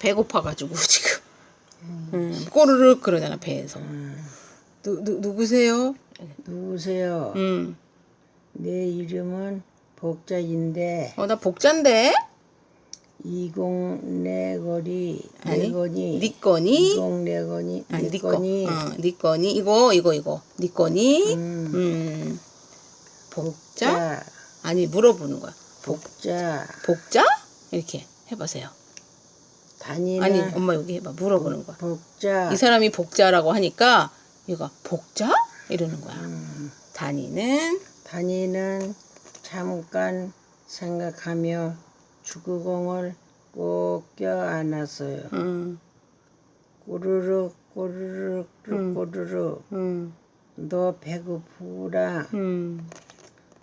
배고파가지고 지금 음, 꼬르륵 그러잖아 배에서 누, 누, 누구세요? 누구세요? 음. 내 이름은 복자인데 어, 나 복자인데? 이공 내 거리 아니, 내거니 네 거니? 이공 내 거니 아니, 네 거. 내거니 어, 네 거니? 이거, 이거, 이거. 네 거니? 음. 음. 복자? 자 아니, 물어보는 거야. 복, 복자 복자? 이렇게 해보세요. 다니는 아니, 엄마 여기 해봐. 물어보는 거야. 복자 이 사람이 복자라고 하니까 얘가 복자? 이러는 거야. 음, 다니는 다니는 잠깐 생각하며 축구공을 꼭 껴안았어요. 음, 꼬르륵 꼬르륵 음. 꼬르륵 음, 너 배고프라 음.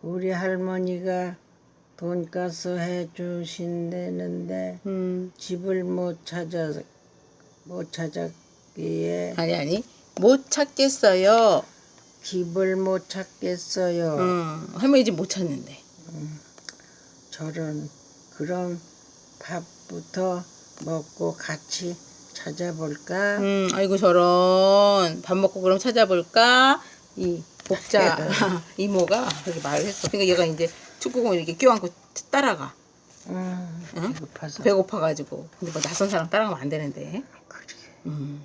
우리 할머니가 돈가스 해주신다는데 음. 집을 못 찾아 못 찾았기에 아니 아니 못 찾겠어요. 집을 못 찾겠어요. 음, 할머니 집 못 찾는데. 저런 그럼 밥부터 먹고 같이 찾아볼까? 음, 아이고 저런 밥 먹고 그럼 찾아볼까? 이 복자 이모가 그렇게 말을 했어. 그러니까 얘가 이제 축구공 이렇게 껴안고 따라가. 음, 응? 배고파서 배고파가지고. 근데 뭐 낯선 사람 따라가면 안 되는데. 그래. 음.